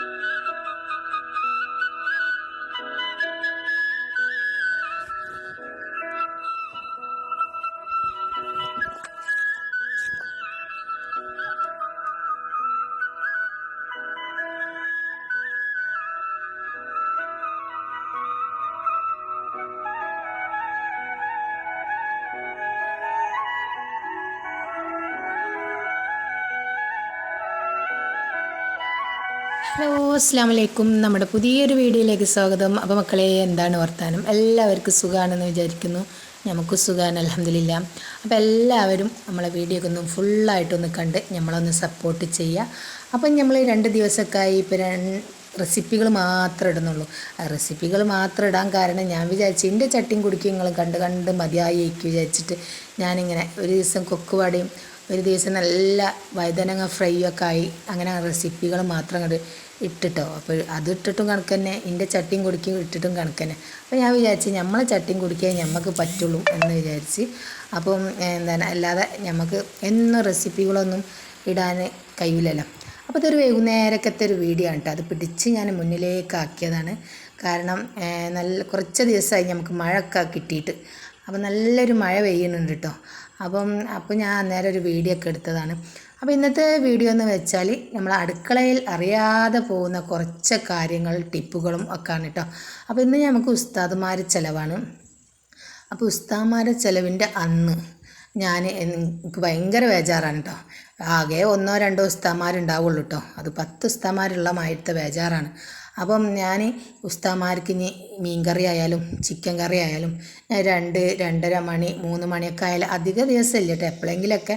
Música hello അസ്സാം വലൈക്കും നമ്മുടെ പുതിയൊരു വീഡിയോയിലേക്ക് സ്വാഗതം. അപ്പോൾ മക്കളെ എന്താണ് വർത്താനം? എല്ലാവർക്കും സുഖമാണെന്ന് വിചാരിക്കുന്നു. നമുക്ക് സുഖമാണ് അലഹമില്ല അപ്പോൾ എല്ലാവരും നമ്മളെ വീഡിയോ ഒക്കെ ഒന്ന് ഫുള്ളായിട്ടൊന്ന് കണ്ട് നമ്മളൊന്ന് സപ്പോർട്ട് ചെയ്യുക അപ്പം നമ്മൾ രണ്ട് ദിവസമൊക്കെയായി ഇപ്പോൾ റെസിപ്പികൾ മാത്രമേ ഇടുന്നുള്ളൂ. ആ റെസിപ്പികൾ മാത്രം ഇടാൻ കാരണം ഞാൻ വിചാരിച്ചു എന്റെ ചട്ടിയും കുടിക്കും നിങ്ങൾ കണ്ട് കണ്ട് മതിയായി വിചാരിച്ചിട്ട് ഞാനിങ്ങനെ ഒരു ദിവസം കൊക്കുവാടയും ഒരു ദിവസം നല്ല വഴുതനങ്ങ ഫ്രൈ ഒക്കെ ആയി. അങ്ങനെ റെസിപ്പികൾ മാത്രം അങ്ങോട്ട് ഇട്ടിട്ടോ. അപ്പോൾ അത് ഇട്ടിട്ടും കണക്ക് തന്നെ. എന്റെ ചട്ടിയും കുടിക്കും ഇട്ടിട്ടും കണക്ക് തന്നെ. അപ്പോൾ ഞാൻ വിചാരിച്ച് നമ്മളെ ചട്ടിയും കുടിക്കാൻ നമുക്ക് പറ്റുള്ളൂ എന്ന് വിചാരിച്ച്. അപ്പം എന്താണ് അല്ലാതെ നമുക്ക് എന്നും റെസിപ്പികളൊന്നും ഇടാൻ കഴിയില്ലല്ലോ. അപ്പോൾ ഇതൊരു വൈകുന്നേരക്കത്തെ ഒരു വീഡിയോ ആണ് കേട്ടോ അത് പിടിച്ച് ഞാൻ മുന്നിലേക്കാക്കിയതാണ് കാരണം നല്ല കുറച്ച് ദിവസമായി നമുക്ക് മഴയൊക്കെ കിട്ടിയിട്ട്. അപ്പോൾ നല്ലൊരു മഴ പെയ്യുന്നുണ്ട് കേട്ടോ അപ്പം അപ്പോൾ ഞാൻ അന്നേരം ഒരു വീഡിയോ ഒക്കെ എടുത്തതാണ്. അപ്പോൾ ഇന്നത്തെ വീഡിയോ എന്ന് വെച്ചാൽ നമ്മൾ അടുക്കളയിൽ അറിയാതെ പോകുന്ന കുറച്ച് കാര്യങ്ങൾ ടിപ്പുകളും ഒക്കെയാണ് കേട്ടോ അപ്പോൾ ഇന്ന് നമുക്ക് ഉസ്താദുമാർ ചിലവാണ്. അപ്പോൾ ഉസ്താദുമാരുടെ ചിലവിന്റെ അന്ന് ഞാൻ എനിക്ക് ഭയങ്കര ബേജാറാണ് കേട്ടോ ആകെ ഒന്നോ രണ്ടോ ഉസ്താമാരുണ്ടാവുള്ളൂ കേട്ടോ അത് പത്ത് ഉസ്താമാരുള്ള മായത്തെ ബേജാറാണ്. അപ്പം ഞാൻ ഉസ്താമാർക്ക് ഇനി മീൻ കറി ആയാലും ചിക്കൻ കറി ആയാലും രണ്ട് രണ്ടര മണി മൂന്ന് മണിയൊക്കെ ആയാലും അധിക ദിവസമില്ല കേട്ടോ. എപ്പോഴെങ്കിലൊക്കെ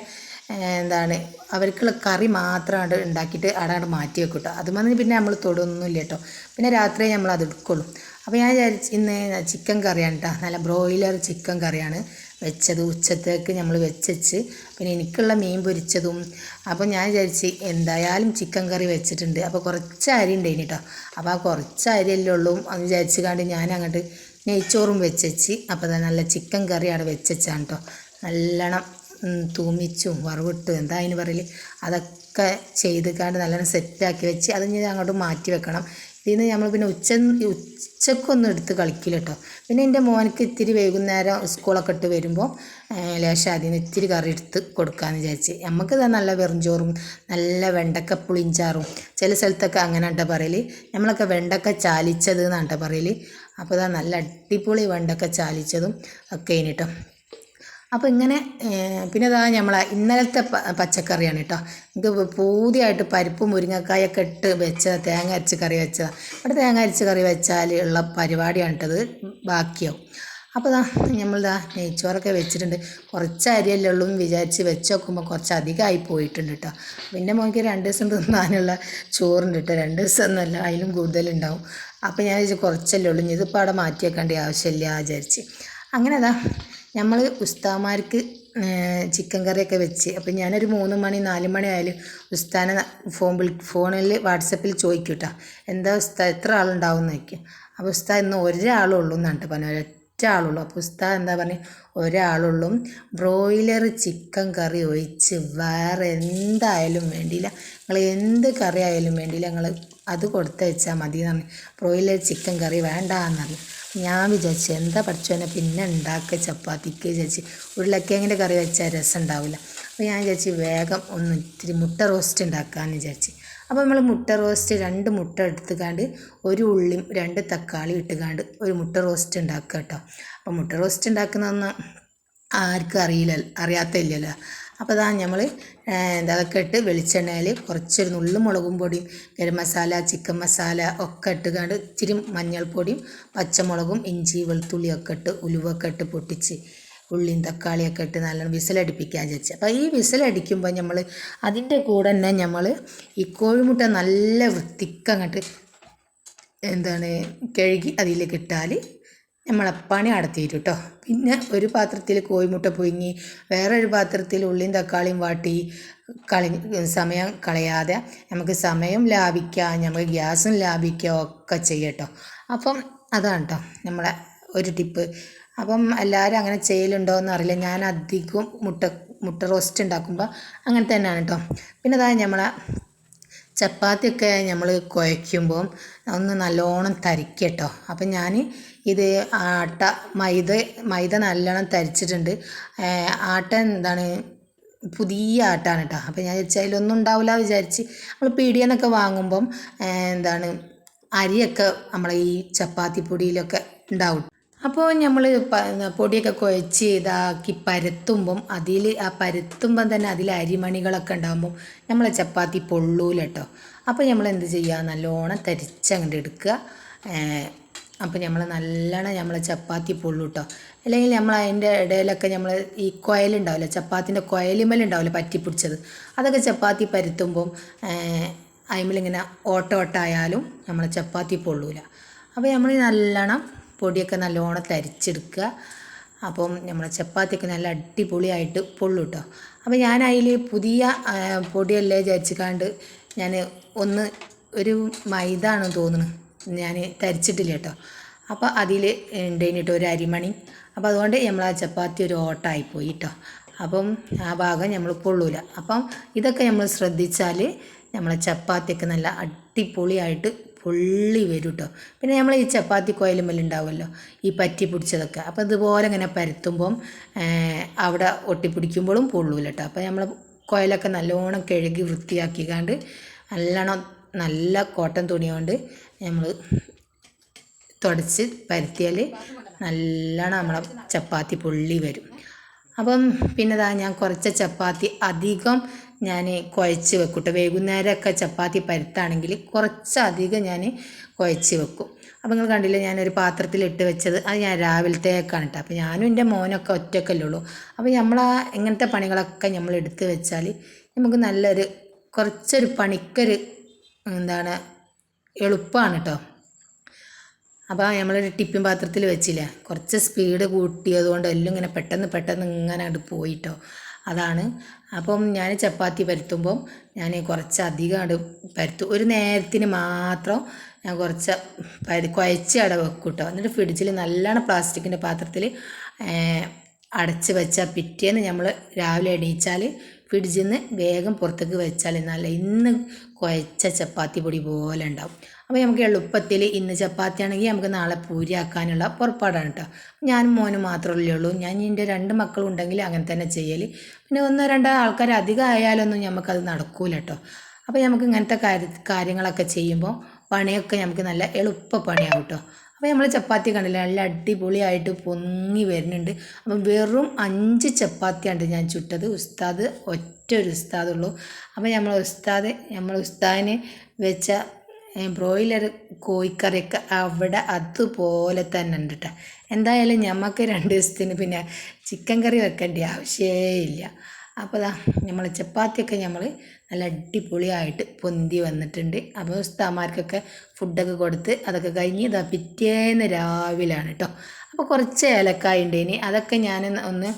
എന്താണ് അവർക്കുള്ള കറി മാത്രം അവിടെ ഉണ്ടാക്കിയിട്ട് അവിടെ മാറ്റി വെക്കും കേട്ടോ. അത് പിന്നെ നമ്മൾ തൊടുന്നില്ല കേട്ടോ. പിന്നെ രാത്രി നമ്മൾ അത് എടുക്കുള്ളൂ. അപ്പോൾ ഞാൻ വിചാരിച്ച് ഇന്ന് ചിക്കൻ കറിയാണ് കേട്ടോ. നല്ല ബ്രോയിലർ ചിക്കൻ കറിയാണ് വെച്ചത്. ഉച്ചത്തേക്ക് നമ്മൾ വെച്ചച്ച് പിന്നെ എനിക്കുള്ള മീൻ പൊരിച്ചതും. അപ്പോൾ ഞാൻ വിചാരിച്ച് എന്തായാലും ചിക്കൻ കറി വെച്ചിട്ടുണ്ട്. അപ്പോൾ കുറച്ച് അരി ഉണ്ടായിന് കേട്ടോ അപ്പോൾ ആ കുറച്ച് അരിയല്ലേ ഉള്ളൂ എന്ന് വിചാരിച്ച് കണ്ട് ഞാൻ അങ്ങോട്ട് നെയ്ച്ചോറും വെച്ചച്ച് അപ്പോൾ നല്ല ചിക്കൻ കറി അവിടെ വെച്ചാണ് കേട്ടോ നല്ലോണം തൂമിച്ചും വറവിട്ടും. എന്താ അതിന് പറയൽ അതൊക്കെ ചെയ്ത് കണ്ട് നല്ലോണം സെറ്റാക്കി വെച്ച് അത് ഞാൻ അങ്ങോട്ട് മാറ്റി വെക്കണം. ഇതിന് നമ്മൾ പിന്നെ ഉച്ച ഉച്ചക്കൊന്നും എടുത്ത് കളിക്കില്ല കേട്ടോ. പിന്നെ എന്റെ മോനക്ക് ഇത്തിരി വൈകുന്നേരം സ്കൂളൊക്കെ ഇട്ട് വരുമ്പോൾ ലേശം അതിന് ഇത്തിരി കറി എടുത്ത് കൊടുക്കാമെന്ന് വിചാരിച്ച്. നമുക്ക് ഇതാ നല്ല വെറുംചോറും നല്ല വെണ്ടക്ക പുളിഞ്ചാറും ചില സ്ഥലത്തൊക്കെ അങ്ങനെ കേട്ടോ പറയൽ നമ്മളൊക്കെ വെണ്ടക്ക ചാലിച്ചത് എന്നാണ് പറയൽ. അപ്പോൾ ഇതാ നല്ല അടിപൊളി വെണ്ടക്ക ചാലിച്ചതും ഒക്കെ കേട്ടോ. അപ്പോൾ ഇങ്ങനെ പിന്നെ അതാ നമ്മളെ ഇന്നലത്തെ പച്ചക്കറിയാണ് കേട്ടോ ഇത് പൂതിയായിട്ട് പരിപ്പും മുരിങ്ങക്കായൊക്കെ ഇട്ട് വെച്ച തേങ്ങ അരച്ച് കറി വെച്ചതാണ് അവിടെ തേങ്ങ അരച്ച് കറി വെച്ചാൽ ഉള്ള പരിപാടിയാണ് കേട്ടത് ബാക്കിയാവും. അപ്പോൾ ഇതാ നമ്മളിതാ നെയ്ച്ചോറൊക്കെ വെച്ചിട്ടുണ്ട്. കുറച്ച് അരിയല്ലേ ഉള്ളൂ എന്ന് വിചാരിച്ച് വെച്ച് നോക്കുമ്പോൾ കുറച്ച് അധികമായി പോയിട്ടുണ്ട് കേട്ടോ പിന്നെ മോനിക്ക് രണ്ട് ദിവസം തിന്നാനുള്ള ചോറുണ്ട് കേട്ടോ രണ്ട് ദിവസം ഒന്നുമല്ല അതിലും കൂടുതലുണ്ടാവും. അപ്പോൾ ഞാൻ വിചാരിച്ചു കുറച്ചല്ലേ ഉള്ളൂ. ഇതിപ്പോൾ അവിടെ മാറ്റി വെക്കേണ്ട ആവശ്യമില്ല വിചാരിച്ച്. അങ്ങനെ അതാ നമ്മൾ ഉസ്താമാർക്ക് ചിക്കൻ കറിയൊക്കെ വെച്ച്. അപ്പം ഞാനൊരു മൂന്ന് മണി നാല് മണി ആയാലും ഉസ്താനെ ഫോൺ വിളി ഫോണിൽ വാട്സപ്പിൽ ചോദിക്കും കേട്ടോ എന്താ ഉസ്താ എത്ര ആളുണ്ടാവും? എന്ന് അപ്പോൾ ഉസ്താ ഇന്ന് ഒരാളുള്ളൂ എന്നാണ് പറഞ്ഞു ഒരൊറ്റ ആളുള്ളൂ. അപ്പോൾ ഉസ്താ എന്താ പറഞ്ഞത് ഒരാളുള്ളൂ. ബ്രോയിലർ ചിക്കൻ കറി ഒഴിച്ച് വേറെ എന്തായാലും വേണ്ടിയില്ല. നിങ്ങൾ എന്ത് കറി ആയാലും വേണ്ടിയില്ല. നിങ്ങൾ അത് കൊടുത്തയച്ചാൽ മതി എന്ന് പറഞ്ഞു ബ്രോയിലർ ചിക്കൻ കറി വേണ്ട എന്ന് പറഞ്ഞു. ഞാൻ വിചാരിച്ചു എന്താ പഠിച്ചോനെ പിന്നെ ഉണ്ടാക്കുക ചപ്പാത്തിക്ക് വിചാരിച്ച്. ഉരുളക്കിഴങ്ങിന്റെ കറി വെച്ചാൽ രസം ഉണ്ടാവില്ല അപ്പോൾ ഞാൻ വിചാരിച്ച് വേഗം ഒന്ന് ഇത്തിരി മുട്ട റോസ്റ്റ് ഉണ്ടാക്കാമെന്ന് വിചാരിച്ച്. അപ്പോൾ നമ്മൾ മുട്ട റോസ്റ്റ് രണ്ട് മുട്ട എടുത്തുകാണ്ട് ഒരു ഉള്ളിയും രണ്ട് തക്കാളി ഇട്ടുകാണ്ട് ഒരു മുട്ട റോസ്റ്റ് ഉണ്ടാക്കുക കേട്ടോ. അപ്പോൾ മുട്ട റോസ്റ്റ് ഉണ്ടാക്കുന്നതൊന്നും ആർക്കും അറിയില്ല അറിയാത്തില്ലല്ലോ അപ്പോൾ ഇതാ നമ്മൾ ഇതൊക്കെ ഇട്ട് വെളിച്ചെണ്ണയിൽ കുറച്ചൊരു നുള്ളു മുളകും പൊടിയും ഗരം മസാല ചിക്കൻ മസാല ഒക്കെ ഇട്ടുകൊണ്ട് ഇച്ചിരി മഞ്ഞൾപ്പൊടിയും പച്ചമുളകും ഇഞ്ചി വെളുത്തുള്ളി ഒക്കെ ഇട്ട് ഉലുവൊക്കെ ഇട്ട് പൊട്ടിച്ച് ഉള്ളിയും തക്കാളിയൊക്കെ ഇട്ട് നല്ലോണം വിസിലടിപ്പിക്കാൻ ചോദിച്ചത് അപ്പോൾ ഈ വിസലടിക്കുമ്പോൾ നമ്മൾ അതിന്റെ കൂടെ തന്നെ നമ്മൾ ഈ കോഴിമുട്ട നല്ല വൃത്തിക്കങ്ങോട്ട് എന്താണ് കഴുകി അതിലേക്ക് ഇട്ടാൽ നമ്മളെ പണി നടത്തിയിട്ട് കേട്ടോ പിന്നെ ഒരു പാത്രത്തിൽ കോഴിമുട്ട പുഴുങ്ങി വേറൊരു പാത്രത്തിൽ ഉള്ളിയും തക്കാളിയും വാട്ടി കളി സമയം കളയാതെ നമുക്ക് സമയം ലാഭിക്കാം നമുക്ക് ഗ്യാസും ലാഭിക്കുക ഒക്കെ ചെയ്യട്ടോ അപ്പം അതാണ് കേട്ടോ നമ്മളെ ഒരു ടിപ്പ്. അപ്പം എല്ലാവരും അങ്ങനെ ചെയ്യലുണ്ടോ എന്നറിയില്ല ഞാൻ അധികം മുട്ട മുട്ട റോസ്റ്റ് ഉണ്ടാക്കുമ്പോൾ അങ്ങനെ തന്നെയാണ് കേട്ടോ പിന്നെ അതായത് നമ്മളെ ചപ്പാത്തിയൊക്കെ നമ്മൾ കുഴയ്ക്കുമ്പോൾ ഒന്ന് നല്ലോണം തരിക്കട്ടോ. അപ്പം ഞാൻ ഇത് ആട്ട മൈദ മൈദ നല്ലോണം തരിച്ചിട്ടുണ്ട്. ആട്ട എന്താണ് പുതിയ ആട്ടാണ് കേട്ടോ അപ്പം ഞാൻ വിചാരിച്ചു അതിലൊന്നും ഉണ്ടാവില്ല വിചാരിച്ച് നമ്മൾ പീടിയെന്നൊക്കെ വാങ്ങുമ്പം എന്താണ് അരിയൊക്കെ നമ്മളെ ഈ ചപ്പാത്തി പൊടിയിലൊക്കെ ഉണ്ടാവും. അപ്പോൾ നമ്മൾ പൊടിയൊക്കെ കുഴച്ച് ഇതാക്കി പരത്തുമ്പം അതിൽ ആ പരത്തുമ്പം തന്നെ അതിൽ അരിമണികളൊക്കെ ഉണ്ടാകുമ്പോൾ നമ്മൾ ചപ്പാത്തി പൊള്ളൂല കേട്ടോ അപ്പോൾ നമ്മൾ എന്ത് ചെയ്യുക നല്ലോണം തരിച്ചങ്ങോട്ട് എടുക്കുക. അപ്പോൾ നമ്മൾ നല്ലോണം നമ്മൾ ചപ്പാത്തി പൊള്ളു കേട്ടോ അല്ലെങ്കിൽ നമ്മൾ അതിന്റെ ഇടയിലൊക്കെ നമ്മൾ ഈ കുഴലുണ്ടാവില്ല ചപ്പാത്തിന്റെ കുഴലിമലുണ്ടാവില്ല പറ്റിപ്പിടിച്ചത്? അതൊക്കെ ചപ്പാത്തി പരത്തുമ്പം അതിമലിങ്ങനെ ഓട്ടോട്ടായാലും നമ്മൾ ചപ്പാത്തി പൊള്ളൂല. അപ്പോൾ നമ്മൾ നല്ലോണം പൊടിയൊക്കെ നല്ലോണം തരിച്ചെടുക്കുക. അപ്പം നമ്മൾ ചപ്പാത്തിയൊക്കെ നല്ല അടിപൊളിയായിട്ട് പൊള്ളു കേട്ടോ അപ്പോൾ ഞാൻ അതിൽ പുതിയ പൊടിയല്ലേ വിചാരിച്ചിക്കാണ്ട് ഞാൻ ഒന്ന് ഒരു മൈദ തോന്നുന്നു. ഞാൻ തരിച്ചിട്ടില്ല കേട്ടോ അപ്പോൾ അതിൽ ഉണ്ടായിട്ട് ഒരു അരിമണി. അപ്പം അതുകൊണ്ട് നമ്മൾ ആ ചപ്പാത്തി ഒരു ഓട്ടായിപ്പോയി കേട്ടോ അപ്പം ആ ഭാഗം നമ്മൾ പൊള്ളൂല. അപ്പം ഇതൊക്കെ നമ്മൾ ശ്രദ്ധിച്ചാൽ നമ്മളെ ചപ്പാത്തിയൊക്കെ നല്ല അടിപൊളിയായിട്ട് പൊള്ളി വരും കേട്ടോ പിന്നെ നമ്മൾ ഈ ചപ്പാത്തി കോയിലുമ്മലുണ്ടാവുമല്ലോ ഈ പറ്റി പിടിച്ചതൊക്കെ. അപ്പോൾ ഇതുപോലെ ഇങ്ങനെ പരത്തുമ്പം അവിടെ ഒട്ടിപ്പിടിക്കുമ്പോഴും പൊള്ളൂല കേട്ടോ അപ്പോൾ നമ്മൾ കോയിലൊക്കെ നല്ലോണം കഴുകി വൃത്തിയാക്കിക്കാണ്ട് നല്ലോണം നല്ല കോട്ടൺ തുണി കൊണ്ട് നമ്മൾ തുടച്ച് പരത്തിയാൽ നല്ലോണം നമ്മളെ ചപ്പാത്തി പൊള്ളി വരും. അപ്പം പിന്നെതാ ഞാൻ കുറച്ച് ചപ്പാത്തി അധികം ഞാൻ കുഴച്ച് വെക്കും കേട്ടോ വൈകുന്നേരമൊക്കെ ചപ്പാത്തി പരുത്താണെങ്കിൽ കുറച്ചധികം ഞാൻ കുഴച്ച് വെക്കും. അപ്പോൾ നിങ്ങൾ കണ്ടില്ലേ ഞാനൊരു പാത്രത്തിൽ ഇട്ട് വെച്ചത് അത് ഞാൻ രാവിലത്തേക്കാണ് കേട്ടോ. അപ്പം ഞാനും എന്റെ മോനൊക്കെ ഒറ്റക്കല്ലേ ഉള്ളൂ. അപ്പോൾ നമ്മൾ ആ ഇങ്ങനത്തെ പണികളൊക്കെ നമ്മൾ എടുത്ത് വെച്ചാൽ നമുക്ക് നല്ലൊരു കുറച്ചൊരു പണിക്കൊരു എന്താണ് എളുപ്പമാണ് കേട്ടോ. അപ്പോൾ നമ്മളൊരു ടിപ്പിൻ പാത്രത്തിൽ വെച്ചില്ല കുറച്ച് സ്പീഡ് കൂട്ടിയതുകൊണ്ട് എല്ലാം ഇങ്ങനെ പെട്ടെന്ന് പെട്ടെന്ന് ഇങ്ങനെ അങ്ങോട്ട് പോയിട്ടോ അതാണ് അപ്പം ഞാൻ ചപ്പാത്തി പരത്തുമ്പം ഞാൻ കുറച്ച് അധികം അങ്ങോട്ട് പരത്തും. ഒരു നേരത്തിന് മാത്രം ഞാൻ കുറച്ച് പരി കുഴച്ച് അവിടെ വെക്കും കേട്ടോ എന്നിട്ട് ഫ്രിഡ്ജിൽ നല്ലോണം പ്ലാസ്റ്റിക്കിന്റെ പാത്രത്തിൽ അടച്ച് വെച്ചാൽ പിറ്റേന്ന് നമ്മൾ രാവിലെ എണീച്ചാൽ ഫ്രിഡ്ജിൽ നിന്ന് വേഗം പുറത്തേക്ക് വെച്ചാൽ നല്ല ഇന്ന് കുഴച്ച ചപ്പാത്തി പൊടി പോലെ ഉണ്ടാവും. അപ്പോൾ നമുക്ക് എളുപ്പത്തിൽ ഇന്ന് ചപ്പാത്തി ആണെങ്കിൽ നമുക്ക് നാളെ പൂരി ആക്കാനുള്ള പുറപ്പാടാണ് കേട്ടോ. ഞാനും മോനും മാത്രമല്ലേ ഉള്ളൂ. ഞാൻ എന്റെ രണ്ട് മക്കളും ഉണ്ടെങ്കിൽ അങ്ങനെ തന്നെ ചെയ്യൽ പിന്നെ ഒന്നോ രണ്ടോ ആൾക്കാർ അധികം ആയാലൊന്നും നമുക്കത് നടക്കൂല കേട്ടോ. അപ്പോൾ നമുക്ക് ഇങ്ങനത്തെ കാര്യ കാര്യങ്ങളൊക്കെ ചെയ്യുമ്പോൾ പണിയൊക്കെ നമുക്ക് നല്ല എളുപ്പ പണിയാവും കേട്ടോ. അപ്പോൾ നമ്മൾ ചപ്പാത്തി കണ്ടില്ല നല്ല അടിപൊളിയായിട്ട് പൊങ്ങി വരുന്നുണ്ട്. അപ്പം വെറും അഞ്ച് ചപ്പാത്തിയാണ് ഞാൻ ചുട്ടത്. ഉസ്താദ് ഒറ്റ ഒരു ഉസ്താദുള്ളൂ. അപ്പോൾ നമ്മൾ ഉസ്താദ് നമ്മൾ ഉസ്താദിന് വെച്ച ബ്രോയിലർ കോഴിക്കറിയൊക്കെ അവിടെ അതുപോലെ തന്നെ ഉണ്ട് കേട്ടോ എന്തായാലും ഞമ്മക്ക് രണ്ട് ദിവസത്തിന് പിന്നെ ചിക്കൻ കറി വെക്കേണ്ട ആവശ്യമേ ഇല്ല. അപ്പോൾ ദാ നമ്മൾ ചപ്പാത്തിയൊക്കെ നമ്മൾ നല്ല അടിപൊളിയായിട്ട് പൊന്തി വന്നിട്ടുണ്ട്. അപ്പോൾ ഉസ്താമാർക്കൊക്കെ ഫുഡൊക്കെ കൊടുത്ത് അതൊക്കെ കഴിഞ്ഞ് ഇതാ പിറ്റേന്ന് രാവിലാണ് കേട്ടോ അപ്പോൾ കുറച്ച് ഏലക്കായ ഉണ്ട് ഇനി അതൊക്കെ ഞാൻ ഒന്ന്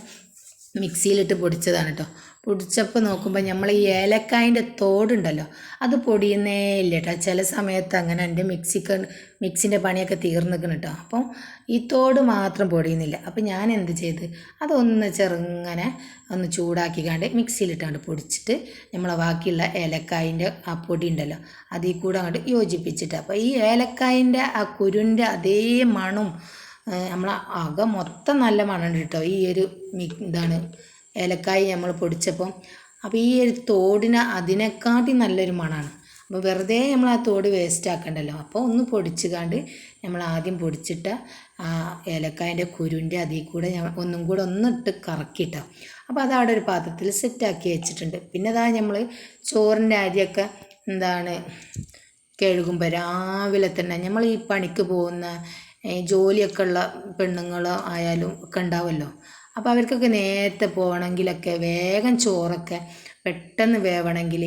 മിക്സിയിലിട്ട് പൊടിച്ചതാണ് കേട്ടോ പൊടിച്ചപ്പോൾ നോക്കുമ്പോൾ നമ്മൾ ഈ ഏലക്കായന്റെ തോടുണ്ടല്ലോ അത് പൊടിയുന്നേ ഇല്ല കേട്ടോ ചില സമയത്ത് അങ്ങനെ എന്റെ മിക്സിക്ക് മിക്സിന്റെ പണിയൊക്കെ തീർന്നിക്കണം കേട്ടോ അപ്പം ഈ തോട് മാത്രം പൊടിയുന്നില്ല. അപ്പം ഞാൻ എന്ത് ചെയ്ത് അതൊന്ന് ചെറുങ്ങനെ ഒന്ന് ചൂടാക്കി ചൂടാക്കിക്കാണ്ട് മിക്സിയിലിട്ടാണ്ട് പൊടിച്ചിട്ട് നമ്മളെ ബാക്കിയുള്ള ഏലക്കായന്റെ ആ പൊടി ഉണ്ടല്ലോ അതിൽ കൂടെ അങ്ങോട്ട് യോജിപ്പിച്ചിട്ട്. അപ്പോൾ ഈ ഏലക്കായന്റെ ആ കുരുന്റെ അതേ മണം നമ്മളെ അകം മൊത്തം നല്ല മണമുണ്ട് കേട്ടോ ഈ ഒരു എന്താണ് ഏലക്കായി നമ്മൾ പൊടിച്ചപ്പം. അപ്പോൾ ഈ ഒരു തോടിന് അതിനെക്കാട്ടി നല്ലൊരു മണമാണ് അപ്പോൾ വെറുതെ നമ്മൾ ആ തോട് വേസ്റ്റ് ആക്കണ്ടല്ലോ. അപ്പോൾ ഒന്ന് പൊടിച്ചുകാണ്ട് നമ്മൾ ആദ്യം പൊടിച്ചിട്ട ആ ഏലക്കായന്റെ കുരുവിന്റെ അതിൽ കൂടെ ഞാൻ ഒന്നും കൂടെ ഒന്നിട്ട് കറക്കിട്ടോ അപ്പോൾ അത് അവിടെ ഒരു പാത്രത്തിൽ സെറ്റാക്കി വെച്ചിട്ടുണ്ട്. പിന്നെ അതാ നമ്മൾ ചോറിന്റെ അരിയൊക്കെ എന്താണ് കഴുകുമ്പോൾ രാവിലെ തന്നെ നമ്മൾ ഈ പണിക്ക് പോകുന്ന ജോലിയൊക്കെ ഉള്ള പെണ്ണുങ്ങളോ ആയാലും ഒക്കെ ഉണ്ടാവുമല്ലോ അപ്പോൾ അവർക്കൊക്കെ നേരത്തെ പോകണമെങ്കിലൊക്കെ വേഗം ചോറൊക്കെ പെട്ടെന്ന് വേവണമെങ്കിൽ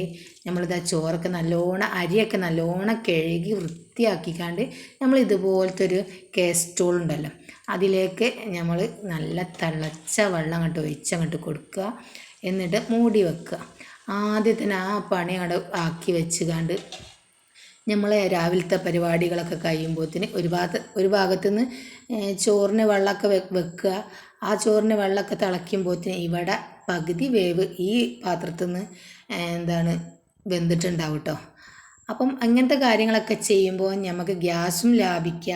നമ്മളിതാ ചോറൊക്കെ നല്ലോണം അരിയൊക്കെ നല്ലോണം കഴുകി വൃത്തിയാക്കിക്കാണ്ട് നമ്മൾ ഇതുപോലത്തെ ഒരു കേസ്റ്റോൾ ഉണ്ടല്ലോ അതിലേക്ക് നമ്മൾ നല്ല തിളച്ച വെള്ളം അങ്ങോട്ട് ഒഴിച്ചങ്ങോട്ട് കൊടുക്കുക. എന്നിട്ട് മൂടി വെക്കുക. ആദ്യത്തിന് ആ പണി അവിടെ ആക്കി വെച്ചുകാണ്ട് നമ്മൾ രാവിലത്തെ പരിപാടികളൊക്കെ കഴിയുമ്പോഴത്തേന് ഒരു ഭാഗത്ത് ഒരു ഭാഗത്തു നിന്ന് ചോറിന് വെള്ളമൊക്കെ വെക്കുക. ആ ചോറിന് വെള്ളമൊക്കെ തിളയ്ക്കുമ്പോഴത്തേന് ഇവിടെ പകുതി വേവ് ഈ പാത്രത്തിൽ നിന്ന് എന്താണ് വെന്തിട്ടുണ്ടാവും കേട്ടോ അപ്പം അങ്ങനത്തെ കാര്യങ്ങളൊക്കെ ചെയ്യുമ്പോൾ നമുക്ക് ഗ്യാസും ലാഭിക്കുക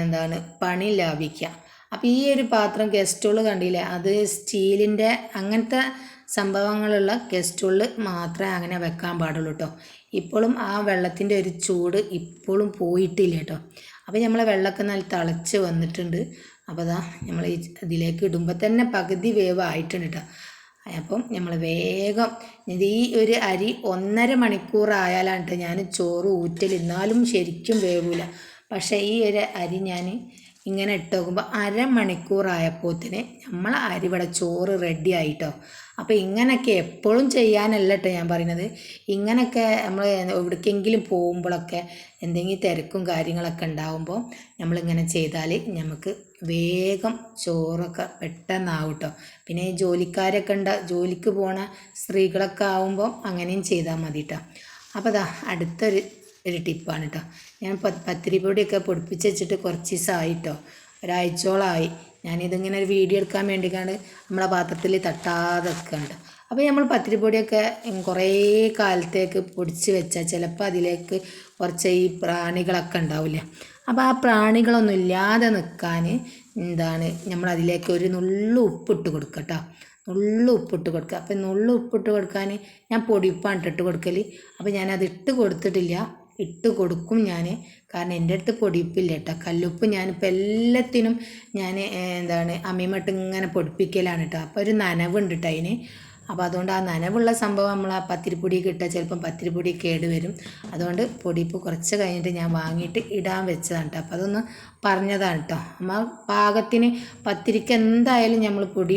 എന്താണ് പണി ലാഭിക്കുക അപ്പോൾ ഈ ഒരു പാത്രം ഗസ്റ്റോൾ കണ്ടില്ലേ? അത് സ്റ്റീലിന്റെ അങ്ങനത്തെ സംഭവങ്ങളുള്ള ഗസ്റ്റോൾ മാത്രമേ അങ്ങനെ വെക്കാൻ പാടുള്ളൂ കേട്ടോ ഇപ്പോഴും ആ വെള്ളത്തിന്റെ ഒരു ചൂട് ഇപ്പോഴും പോയിട്ടില്ല കേട്ടോ അപ്പോൾ നമ്മളെ വെള്ളമൊക്കെ നല്ല തിളച്ച് വന്നിട്ടുണ്ട്. അപ്പോൾ അതാ നമ്മൾ ഈ ഇതിലേക്ക് ഇടുമ്പോൾ തന്നെ പകുതി വേവ് ആയിട്ടുണ്ട് കേട്ടോ അപ്പം നമ്മൾ വേഗം ഇത് ഈ ഒരു അരി ഒന്നര മണിക്കൂറായാലാണ് ഞാൻ ചോറ് ഊറ്റൽ എന്നാലും ശരിക്കും വേവില്ല പക്ഷേ ഈ ഒരു അരി ഞാൻ ഇങ്ങനെ ഇട്ട് നോക്കുമ്പോൾ അരമണിക്കൂറായപ്പോത്തിന് നമ്മൾ അരി അരിവിടെ ചോറ് റെഡി ആയിട്ടോ. അപ്പോൾ ഇങ്ങനെയൊക്കെ എപ്പോഴും ചെയ്യാനല്ല കേട്ടോ ഞാൻ പറയുന്നത് ഇങ്ങനെയൊക്കെ നമ്മൾ എവിടേക്കെങ്കിലും പോകുമ്പോഴൊക്കെ എന്തെങ്കിലും തിരക്കും കാര്യങ്ങളൊക്കെ ഉണ്ടാകുമ്പോൾ നമ്മളിങ്ങനെ ചെയ്താൽ നമുക്ക് വേഗം ചോറൊക്കെ പെട്ടെന്നാവും കേട്ടോ പിന്നെ ജോലിക്കാരൊക്കെ ഉണ്ട് ജോലിക്ക് പോണ സ്ത്രീകളൊക്കെ ആവുമ്പോൾ അങ്ങനെയും ചെയ്താൽ മതി കേട്ടോ അപ്പോൾ അതാ അടുത്തൊരു ഒരു ടിപ്പാണ് കേട്ടോ ഞാൻ പത്തിരി പൊടിയൊക്കെ പൊടിപ്പിച്ച് വെച്ചിട്ട് കുറച്ച് ദിവസമായി കേട്ടോ ഒരാഴ്ചയോളമായി. ഞാനിതിങ്ങനെ ഒരു വീഡിയോ എടുക്കാൻ വേണ്ടിക്കാണ്ട് നമ്മളെ പാത്രത്തിൽ തട്ടാതെ വെക്കുന്നുണ്ട് അപ്പോൾ നമ്മൾ പത്തിരിപ്പൊടിയൊക്കെ കുറേ കാലത്തേക്ക് പൊടിച്ച് വെച്ചാൽ ചിലപ്പോൾ അതിലേക്ക് കുറച്ച് ഈ പ്രാണികളൊക്കെ ഉണ്ടാവില്ലേ? അപ്പോൾ ആ പ്രാണികളൊന്നും ഇല്ലാതെ നിൽക്കാൻ എന്താണ് നമ്മൾ അതിലേക്ക് ഒരു നുള്ളു ഉപ്പിട്ട് കൊടുക്കുക കേട്ടോ നുള്ളു ഉപ്പിട്ട് കൊടുക്കുക അപ്പം നുള്ളു ഉപ്പിട്ട് കൊടുക്കാൻ ഞാൻ പൊടിപ്പാണ് ഇട്ടിട്ട് കൊടുക്കൽ അപ്പോൾ ഞാനത് ഇട്ട് കൊടുത്തിട്ടില്ല. ഇട്ട് കൊടുക്കും ഞാൻ കാരണം എന്റെ അടുത്ത് പൊടിപ്പില്ല കേട്ടോ. കല്ലുപ്പ് ഞാനിപ്പോൾ എല്ലാത്തിനും ഞാൻ എന്താണ് അമ്മിമട്ട് ഇങ്ങനെ പൊടിപ്പിക്കലാണ് കേട്ടോ. അപ്പോൾ ഒരു നനവുണ്ട് കേട്ടോ അതിന്. അപ്പോൾ അതുകൊണ്ട് ആ നനവുള്ള സംഭവം നമ്മൾ ആ പത്തിരിപ്പൊടി കിട്ടുക ചിലപ്പം പത്തിരിപ്പൊടി കേട് വരും. അതുകൊണ്ട് പൊടിപ്പ് കുറച്ച് കഴിഞ്ഞിട്ട് ഞാൻ വാങ്ങിയിട്ട് ഇടാൻ വെച്ചതാണ് കേട്ടോ അപ്പോൾ അതൊന്ന് പറഞ്ഞതാണ് കേട്ടോ നമ്മൾ പാകത്തിന് പത്തിരിക്ക് എന്തായാലും നമ്മൾ പൊടി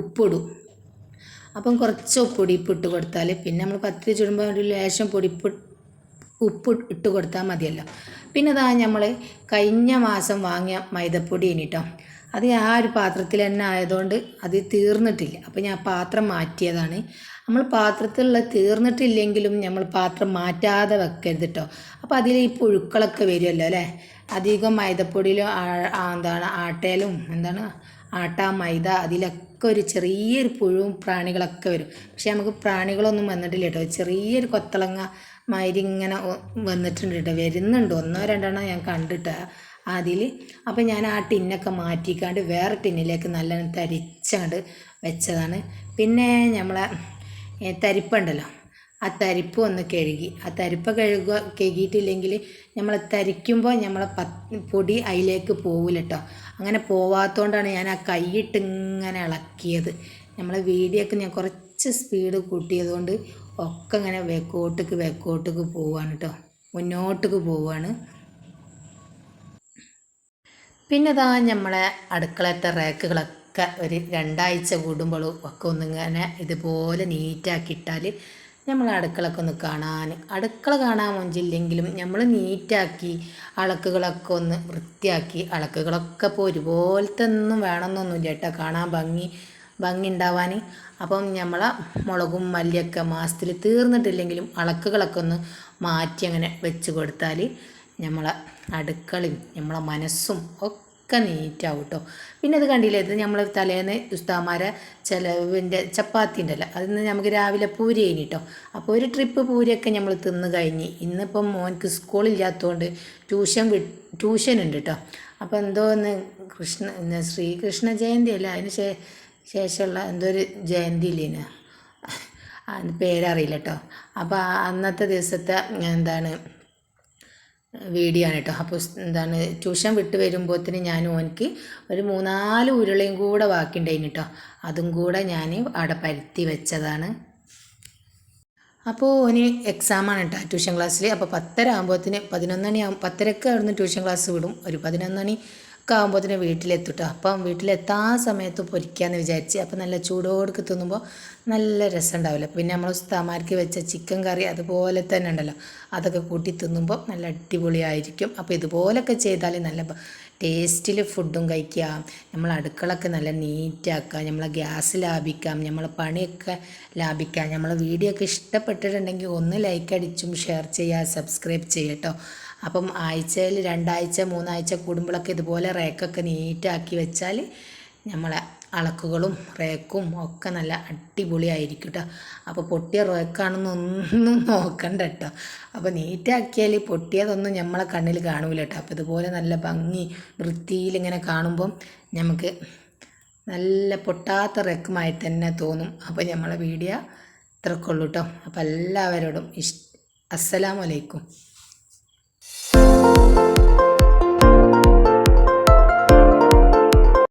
ഉപ്പിടും. അപ്പം കുറച്ച് പൊടിപ്പ് ഇട്ട് കൊടുത്താൽ പിന്നെ നമ്മൾ പത്തിരി ചുടുമ്പോൾ ഒരു ലേശം പൊടിപ്പ് ഉപ്പ് ഇട്ട് കൊടുത്താൽ മതിയല്ലോ. പിന്നെ അതാ നമ്മൾ കഴിഞ്ഞ മാസം വാങ്ങിയ മൈദപ്പൊടി ഇനിട്ടോ അത് ആ ഒരു പാത്രത്തിൽ തന്നെ ആയതുകൊണ്ട് അത് തീർന്നിട്ടില്ല. അപ്പോൾ ഞാൻ പാത്രം മാറ്റിയതാണ്. നമ്മൾ പാത്രത്തിലുള്ള തീർന്നിട്ടില്ലെങ്കിലും നമ്മൾ പാത്രം മാറ്റാതെ വെക്കരുത് കേട്ടോ അപ്പോൾ അതിൽ ഈ പുഴുക്കളൊക്കെ വരുമല്ലോ അല്ലേ? അധികം മൈദപ്പൊടിയിലും എന്താണ് ആട്ടയിലും എന്താണ് ആട്ട മൈദ അതിലൊക്കെ ഒരു ചെറിയൊരു പുഴുവും പ്രാണികളൊക്കെ വരും. പക്ഷേ നമുക്ക് പ്രാണികളൊന്നും വന്നിട്ടില്ല കേട്ടോ ചെറിയൊരു കൊത്തളങ്ങ മാതിരി ഇങ്ങനെ വന്നിട്ടുണ്ട് കേട്ടോ വരുന്നുണ്ട്. ഒന്നോ രണ്ടെണ്ണോ ഞാൻ കണ്ടിട്ട് അതിൽ അപ്പം ഞാൻ ആ ടിന്നൊക്കെ മാറ്റിക്കാണ്ട് വേറെ ടിന്നിലേക്ക് നല്ല തരിച്ചാണ്ട് വെച്ചതാണ്. പിന്നെ നമ്മളെ തരിപ്പുണ്ടല്ലോ? ആ തരിപ്പ് ഒന്ന് കഴുകി. ആ തരിപ്പ് കഴുകുക കഴുകിയിട്ടില്ലെങ്കിൽ നമ്മൾ തരിക്കുമ്പോൾ നമ്മളെ പൊടി അതിലേക്ക് പോവില്ല കേട്ടോ അങ്ങനെ പോവാത്തതുകൊണ്ടാണ് ഞാൻ ആ കൈയിട്ട് ഇങ്ങനെ ഇളക്കിയത്. നമ്മളെ വീഡിയോക്ക് ഞാൻ കുറച്ച് സ്പീഡ് കൂട്ടിയതുകൊണ്ട് ഒക്കെ ഇങ്ങനെ വെക്കോട്ടേക്ക് വെക്കോട്ടേക്ക് പോവാണ് കേട്ടോ മുന്നോട്ടേക്ക് പോവാണ്. പിന്നെ ഇതാ നമ്മളെ അടുക്കളത്തെ റാക്കുകളൊക്കെ ഒരു രണ്ടാഴ്ച കൂടുമ്പോഴും ഒക്കെ ഒന്നിങ്ങനെ ഇതുപോലെ നീറ്റാക്കിയിട്ടാൽ നമ്മൾ അടുക്കളൊക്കെ ഒന്ന് കാണാൻ അടുക്കള കാണാൻ മുഞ്ചില്ലെങ്കിലും നമ്മൾ നീറ്റാക്കി അളക്കുകളൊക്കെ ഒന്ന് വൃത്തിയാക്കി അളക്കുകളൊക്കെ ഇപ്പോൾ ഒരുപോലത്തെ ഒന്നും വേണമെന്നൊന്നുമില്ല കേട്ടോ. കാണാൻ ഭംഗി ഭംഗി ഉണ്ടാവാൻ അപ്പം നമ്മളെ മുളകും മല്ലിയൊക്കെ മാസത്തിൽ തീർന്നിട്ടില്ലെങ്കിലും അളക്കുകളൊക്കെ ഒന്ന് മാറ്റി അങ്ങനെ വെച്ച് കൊടുത്താൽ നമ്മളെ അടുക്കളയും നമ്മളെ മനസ്സും ഒക്കെ നീറ്റാവും കേട്ടോ പിന്നെ അത് കണ്ടില്ലേ ഇത് നമ്മൾ തലേന്ന് ഉസ്താമാരെ ചിലവിന്റെ ചപ്പാത്തി ഉണ്ടല്ലോ അതിന്ന് നമുക്ക് രാവിലെ പൂരി കഴിഞ്ഞിട്ടോ അപ്പോൾ ഒരു ട്രിപ്പ് പൂരിയൊക്കെ നമ്മൾ തിന്ന് കഴിഞ്ഞ് ഇന്നിപ്പം മോൻക്ക് സ്കൂളില്ലാത്തതുകൊണ്ട് ട്യൂഷൻ വി ട്യൂഷൻ ഉണ്ട് കേട്ടോ അപ്പോൾ എന്തോ ഒന്ന് കൃഷ്ണ ശ്രീകൃഷ്ണ ജയന്തി അല്ല അതിന് ശേ ശേഷമുള്ള എന്തോ ഒരു ജയന്തി ഇല്ലേന് പേരറിയില്ല കേട്ടോ അപ്പോൾ അന്നത്തെ ദിവസത്തെ എന്താണ് വീഡിയോ ആണ് കേട്ടോ അപ്പോൾ എന്താണ് ട്യൂഷൻ വിട്ട് വരുമ്പോഴത്തേന് ഞാൻ ഓനിക്ക് ഒരു മൂന്നാൽ ഉരുളയും കൂടെ ബാക്കിയുണ്ടായിന് കേട്ടോ അതും കൂടെ ഞാൻ അവിടെ പരുത്തി വെച്ചതാണ്. അപ്പോൾ ഓന് എക്സാമാണ് കേട്ടോ ട്യൂഷൻ ക്ലാസ്സിൽ അപ്പോൾ പത്തര ആകുമ്പോഴത്തേന് പതിനൊന്നണി ആകും പത്തരക്ക് അവിടുന്ന് ട്യൂഷൻ ക്ലാസ് വിടും. ഒരു പതിനൊന്നണി ഒക്കെ വീട്ടിലെത്തുട്ടോ. അപ്പം വീട്ടിലെത്താൻ സമയത്ത് പൊരിക്കാമെന്ന് വിചാരിച്ച് അപ്പം നല്ല ചൂടോടുക്ക് തിന്നുമ്പോൾ നല്ല രസം ഉണ്ടാവില്ല പിന്നെ നമ്മൾ ഉസ്താമാർക്ക് വെച്ച ചിക്കൻ കറി അതുപോലെ തന്നെ ഉണ്ടല്ലോ. അതൊക്കെ കൂട്ടി തിന്നുമ്പോൾ നല്ല അടിപൊളിയായിരിക്കും. അപ്പോൾ ഇതുപോലൊക്കെ ചെയ്താൽ നല്ല ടേസ്റ്റിൽ ഫുഡും കഴിക്കാം. നമ്മൾ അടുക്കളൊക്കെ നല്ല നീറ്റാക്കാം. നമ്മൾ ഗ്യാസ് ലാഭിക്കാം. നമ്മൾ പണിയൊക്കെ ലാഭിക്കാം. നമ്മൾ വീഡിയോ ഒക്കെ ഇഷ്ടപ്പെട്ടിട്ടുണ്ടെങ്കിൽ ഒന്ന് ലൈക്ക് അടിച്ചും ഷെയർ ചെയ്യുക സബ്സ്ക്രൈബ് ചെയ്യട്ടോ അപ്പം ആഴ്ചയിൽ രണ്ടാഴ്ച മൂന്നാഴ്ച കൂടുമ്പോഴൊക്കെ ഇതുപോലെ റേക്കൊക്കെ നീറ്റാക്കി വെച്ചാൽ നമ്മളെ അളക്കുകളും റേക്കും ഒക്കെ നല്ല അടിപൊളിയായിരിക്കും കേട്ടോ അപ്പോൾ പൊട്ടിയ റേക്കാണെന്നൊന്നും നോക്കണ്ട കേട്ടോ അപ്പോൾ നീറ്റാക്കിയാൽ പൊട്ടിയതൊന്നും നമ്മളെ കണ്ണിൽ കാണൂല കേട്ടോ അപ്പോൾ ഇതുപോലെ നല്ല ഭംഗി വൃത്തിയിൽ ഇങ്ങനെ കാണുമ്പം നമുക്ക് നല്ല പൊട്ടാത്ത റേക്കുമായി തന്നെ തോന്നും. അപ്പോൾ നമ്മളെ വീഡിയോ ഇത്രക്കുള്ളൂ കേട്ടോ അപ്പോൾ എല്ലാവരോടും ഇഷ് അസ്സലാമലൈക്കും Thank you